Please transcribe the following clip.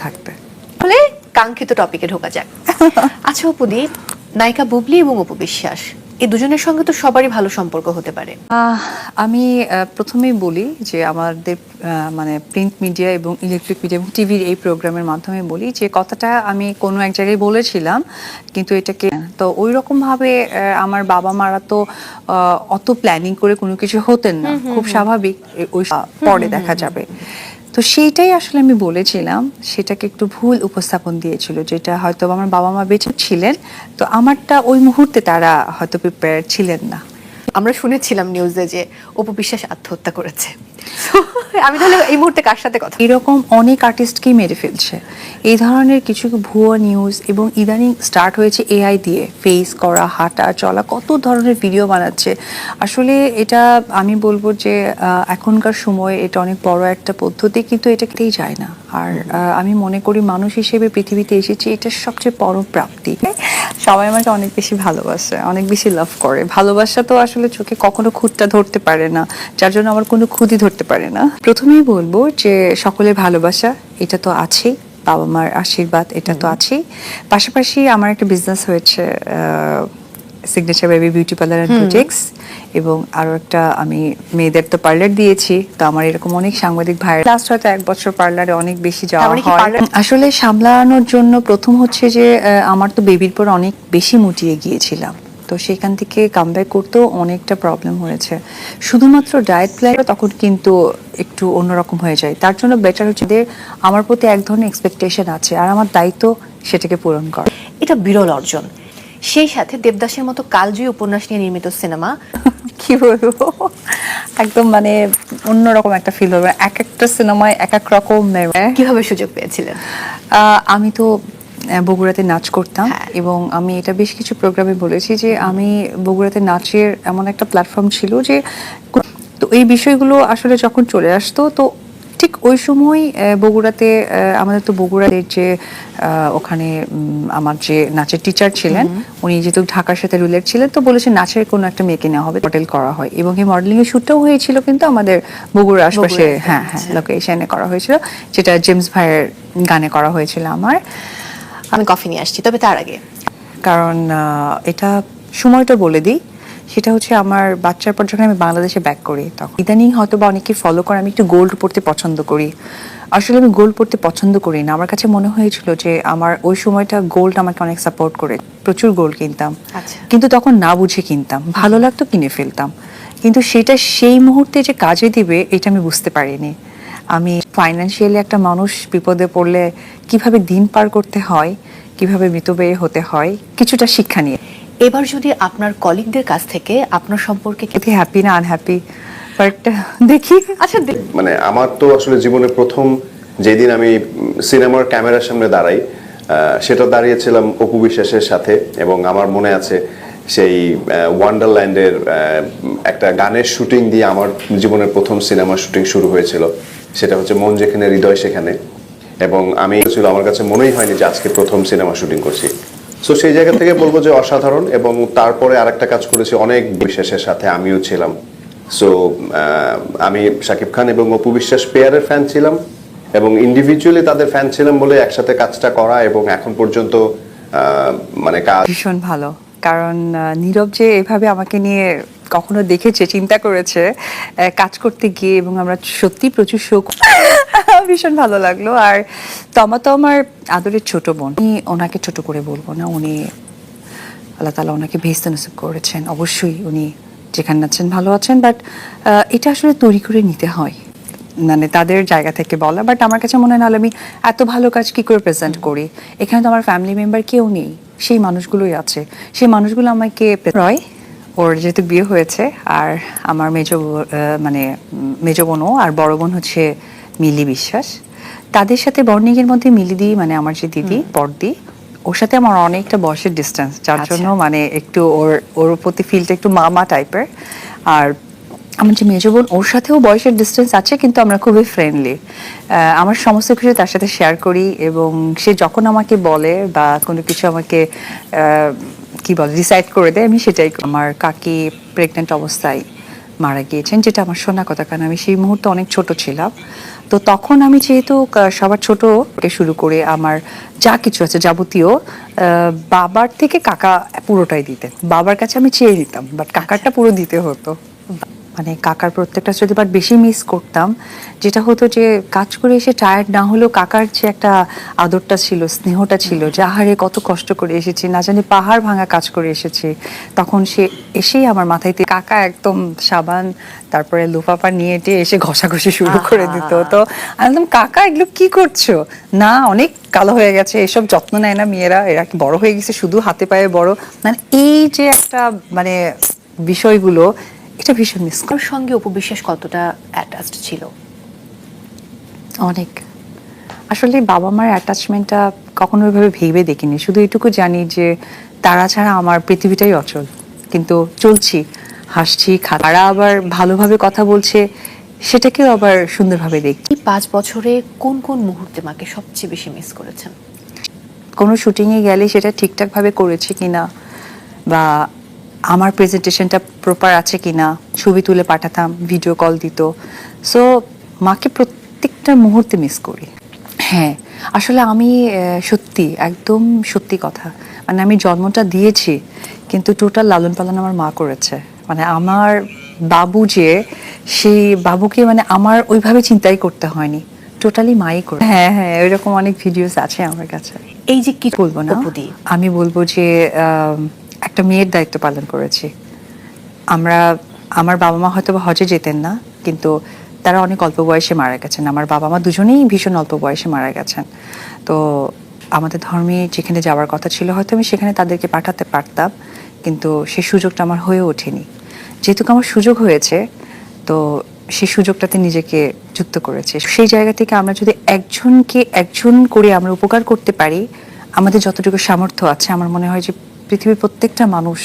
থাকতে তাহলে কাঙ্ক্ষিত টপিকে ঢোকা যাক। আচ্ছা অপুদি নায়িকা বুবলি এবং অপু বিশ্বাস এই দুজনের সঙ্গে তো সবারই ভালো সম্পর্ক হতে পারে। আমি প্রথমেই বলি যে আমাদের মানে প্রিন্ট মিডিয়া এবং ইলেকট্রিক মিডিয়া এবং টিভির এই প্রোগ্রামের মাধ্যমে বলি যে কথাটা আমি কোনো এক জায়গায় বলেছিলাম কিন্তু এটাকে তো ওই রকম ভাবে আহ, আমার বাবা মারা তো অত প্ল্যানিং করে কোনো কিছু হতেন না। খুব স্বাভাবিক ওই পরে দেখা যাবে। তো সেইটাই আসলে আমি বলেছিলাম, সেটাকে একটু ভুল উপস্থাপন দিয়েছিল, যেটা হয়তো আমার বাবা মা বেঁচে ছিলেন, তো আমারটা ওই মুহূর্তে তারা হয়তো প্রিপেয়ার ছিলেন না। আমরা শুনেছিলাম নিউজে যে অপু বিশ্বাস আত্মহত্যা করেছে। আমি তাহলে এই মুহূর্তে কার সাথে কথা এরকম অনেক আর্টিস্টকেই মেরে ফেলছে। এই ধরনের কিছু ভুয়ো নিউজ এবং ইদানিং স্টার্ট হয়েছে এআই দিয়ে। ফেস করা, হাঁটা, চলা, কত ধরনের ভিডিও বানাচ্ছে। আসলে এটা আমি বলব যে এখনকার সময়ে এটা অনেক বড় একটা পদ্ধতি, কিন্তু এটা কেটেই যায় না। আর আমি মনে করি মানুষ হিসেবে পৃথিবীতে এসেছি এটা সবচেয়ে বড় প্রাপ্তি। সবাই আমাকে অনেক বেশি ভালোবাসে অনেক বেশি লাভ করে। ভালোবাসা তো আসলে চোখে কখনো খুঁতটা ধরতে পারে না যার জন্য আমার কোনো খুঁতি ধরতে পারে না। প্রথমেই বলব যে সকলের ভালোবাসা এটা তো আছেই বাবা মার আশীর্বাদ এটা তো আছেই। পাশাপাশি আমার একটা বিজনেস হয়েছে signature baby beauty parlour and boutiques এবং আরও একটা আমি মেয়েদের তো পার্লার দিয়েছি তো আমার এরকম অনেক সাংবাদিক ভাই লাস্ট হয়তো এক বছর পার্লারে অনেক বেশি যাওয়া হয়। আসলে সামলানোর জন্য প্রথম হচ্ছে যে আমার তো বেবির পর অনেক বেশি মুটিয়ে গিয়েছিলাম তো সেখান থেকে কামব্যাক করতেও অনেকটা প্রবলেম হয়েছে। শুধুমাত্র ডায়েট প্ল্যান তখন কিন্তু একটু অন্যরকম হয়ে যায়। তার জন্য বেটার হচ্ছে যে আমার প্রতি এক ধরনের এক্সপেকটেশন আছে আর আমার দায়িত্ব সেটাকে পূরণ করা। এটা বিরল অর্জন। সেই সাথে দেবদাসের মতো কালজয়ী উপন্যাস নিয়ে নির্মিত সিনেমা। কি বলব? একদম মানে অন্যরকম একটা ফিল হবে। এক একটা সিনেমায় এক এক রকমের কীভাবে সুযোগ পেয়েছিলেন? আমি তো বগুড়াতে নাচ করতাম হ্যাঁ। এবং আমি এটা বেশ কিছু প্রোগ্রামে বলেছি যে আমি বগুড়াতে নাচের এমন একটা প্ল্যাটফর্ম ছিল যে তো এই বিষয়গুলো আসলে যখন চলে আসতো তো ঠিক ওই সময় বগুড়াতে আমাদের তো বগুড়ার যে ওখানে আমার যে নাচের টিচার ছিলেন উনি যেহেতু ঢাকার সাথে রিলেট ছিলেন তো বলেছে নাচের কোনো একটা মেয়েকে নেওয়া হবে মডেল করা হয়। এবং এই মডেলিং এর শুটটাও হয়েছিল কিন্তু আমাদের বগুড়ার আশপাশে হ্যাঁ হ্যাঁ আচ্ছা। লোকেশনে করা হয়েছিল যেটা জেমস ভাইয়ের গানে করা হয়েছিল আমার। আমি কফি নিয়ে আসছি তবে তার আগে। কারণ এটা সময়টা বলে দিই। সেটা হচ্ছে আমার বাচ্চার পর যখন আমি বাংলাদেশে ব্যাক করি তখন ইদানিং হয়তো বা অনেকে ফলো করে আমি একটু গোল্ড পড়তে পছন্দ করি। আসলে আমি গোল্ড পড়তে পছন্দ করি না। আমার কাছে মনে হয়েছিল যে আমার ওই সময়টা গোল্ড আমাকে অনেক সাপোর্ট করে। প্রচুর গোল্ড কিনতাম। আচ্ছা। কিন্তু তখন না বুঝে কিনতাম। ভালো লাগতো কিনে ফেলতাম। কিন্তু সেটা সেই মুহূর্তে যে কাজে দিবে এটা আমি বুঝতে পারিনি। আমি ফাইন্যান্সিয়ালি একটা মানুষ বিপদে পড়লে কীভাবে দিন পার করতে হয় কীভাবে মৃতব্যয় হতে হয় কিছুটা শিক্ষা নিয়ে। এবার যদি আপনার কলিগদের কাছ থেকে আপনার সম্পর্কে কি- হ্যাপি না আনহ্যাপি বাট দেখি। আচ্ছা মানে আমার তো আসলে জীবনে প্রথম যেদিন আমি সিনেমার ক্যামেরার সামনে দাঁড়াই আহ, সেটা দাঁড়িয়েছিলাম অপু বিশ্বাসের সাথে এবং আমার মনে আছে সেই ওয়ান্ডারল্যান্ডের একটা গানের শুটিং দিয়ে আমার জীবনের প্রথম সিনেমার শুটিং শুরু হয়েছিল। সেটা হচ্ছে মন যেখানে হৃদয় সেখানে। এবং আমি ছিল আমার কাছে মনেই হয়নি যে আজকে প্রথম সিনেমা শুটিং করছি। সো সেই জায়গা থেকে বলব যে অসাধারণ এবং তারপরে আরেকটা কাজ করেছি অনেক বিশ্বাসের সাথে আমিও ছিলাম। সো আমি শাকিব খান এবং অপু বিশ্বাস পেয়ারের ফ্যান ছিলাম এবং ইন্ডিভিজুয়ালি তাদের ফ্যান ছিলাম বলে একসাথে কাজটা করা এবং এখন পর্যন্ত মানে কাজ ভীষণ ভালো। কারণ নীরব যে এভাবে আমাকে নিয়ে কখনো দেখেছে চিন্তা করেছে কাজ করতে গিয়ে এবং আমরা সত্যি প্রচুর শোক ভীষণ ভালো লাগল। আর তমা তো আমার আদরের ছোট বোন। আমি ওনাকে ছোট করে বলব না উনি আল্লাহ তালা ওনাকে ভেস্ত নসিব করেছেন। অবশ্যই উনি যেখানে আছেন ভালো আছেন বাট এটা আসলে তৈরি করে নিতে হয়। মানে তাদের জায়গা থেকে বলা বাট আমার কাছে মনে হয় নাহলে আমি এত ভালো কাজ কি করে প্রেজেন্ট করি? এখানে তো আমার ফ্যামিলি মেম্বার কেউ নেই। সেই মানুষগুলোই আছে। সেই মানুষগুলো আমাকে রয়? ওর যেহেতু বিয়ে হয়েছে আর আমার মেজ মানে মেজ বোনও আর বড় বোন হচ্ছে মিলি বিশ্বাস। তাদের সাথে বর্নিং এর মধ্যে মিলি দি মানে আমার যে দিদি বড়দি ওর সাথে আমার অনেকটা বয়সের ডিস্টেন্স যার আচ্ছা। জন্য মানে একটু ওর ওর প্রতি ফিলটা একটু মামা টাইপের আর আমার যে মেজো বোন ওর সাথেও বয়সের ডিস্টেন্স আছে কিন্তু আমরা খুবই ফ্রেন্ডলি আমার সমস্ত কিছু তার সাথে শেয়ার করি এবং সে যখন আমাকে বলে বা কোনো কিছু আমাকে কি বলে ডিসাইড করে দেয় আমি সেটাই আমার কাকি প্রেগনেন্ট অবস্থায় মারা গিয়েছেন যেটা আমার শোনা কথা কারণ আমি সেই মুহূর্তে অনেক ছোট ছিলাম। তো তখন আমি যেহেতু সবার ছোট থেকে শুরু করে আমার যা কিছু আছে যাবতীয় বাবার থেকে কাকা পুরোটাই দিতেন। বাবার কাছে আমি চেয়ে নিতাম বাট কাকারটা পুরো দিতে হতো। মানে কাকার প্রত্যেকটা যদি বার বেশি মিস করতাম। যেটা হতো যে কাজ করে এসে টায়ার্ড না হলেও কাকার যে একটা আদরটা ছিল স্নেহটা ছিল যে আহারে কত কষ্ট করে এসেছি না জানি পাহাড় ভাঙা কাজ করে এসেছি তখন সে এসেই আমার মাথায় কাকা একদম সাবান তারপরে লোফাপা নিয়ে টেয়ে এসে ঘষাঘষি শুরু করে দিত। তো বলতাম কাকা এগুলো কি করছ? না অনেক কালো হয়ে গেছে এসব যত্ন নেয় না মেয়েরা এরা কি বড় হয়ে গেছে শুধু হাতে পায়ে বড়? মানে এই যে একটা মানে বিষয়গুলো এটা ভীষণ মিস ওর সঙ্গে উপবিশ্বাস কতটা অ্যাটাচড ছিল? অনেক। আসলে বাবা মার অ্যাটাচমেন্টটা কখনো ওইভাবে ভেবে দেখিনি। শুধু এটুকু জানি যে তারা ছাড়া আমার পৃথিবীটাই অচল। কিন্তু চলছি হাসছি তারা আবার ভালোভাবে কথা বলছে সেটাকেও আবার সুন্দরভাবে দেখি পাঁচ বছরে কোন কোন মুহূর্তে মাকে সবচেয়ে বেশি মিস করেছেন? কোনো শুটিংয়ে গেলে সেটা ঠিকঠাকভাবে করেছে কিনা বা আমার প্রেজেন্টেশনটা প্রপার আছে কিনা ছবি তুলে পাঠাতাম ভিডিও কল দিত। সো মাকে প্রত্যেকটা মুহূর্তে মিস করি। হ্যাঁ আসলে আমি সত্যি একদম সত্যি কথা। মানে আমি জন্মটা দিয়েছি কিন্তু টোটাল লালন পালন আমার মা করেছে। মানে আমার বাবু যে সেই বাবুকে মানে আমার ওইভাবে চিন্তাই করতে হয়নি। টোটালি মাই করে হ্যাঁ হ্যাঁ ওইরকম অনেক ভিডিওস আছে আমার কাছে। এই যে কি বলব না। আমি বলব যে একটা মেয়ের দায়িত্ব পালন করেছি। আমরা, আমার বাবা মা হয়তো হজে যেতেন না, কিন্তু তারা অনেক অল্প বয়সে মারা গেছেন। আমার বাবা মা দুজনেই ভীষণ অল্প বয়সে মারা গেছেন। তো আমাদের ধর্মে যেখানে যাওয়ার কথা ছিল, হয়তো আমি সেখানে তাদেরকে পাঠাতে পারতাম, কিন্তু সেই সুযোগটা আমার হয়ে ওঠেনি। যেহেতু আমার সুযোগ হয়েছে, তো সেই সুযোগটাতে নিজেকে যুক্ত করেছে। সেই জায়গা থেকে আমরা যদি একজনকে একজন করে আমরা উপকার করতে পারি, আমাদের যতটুকু সামর্থ্য আছে, আমার মনে হয় যে পৃথিবীর প্রত্যেকটা মানুষ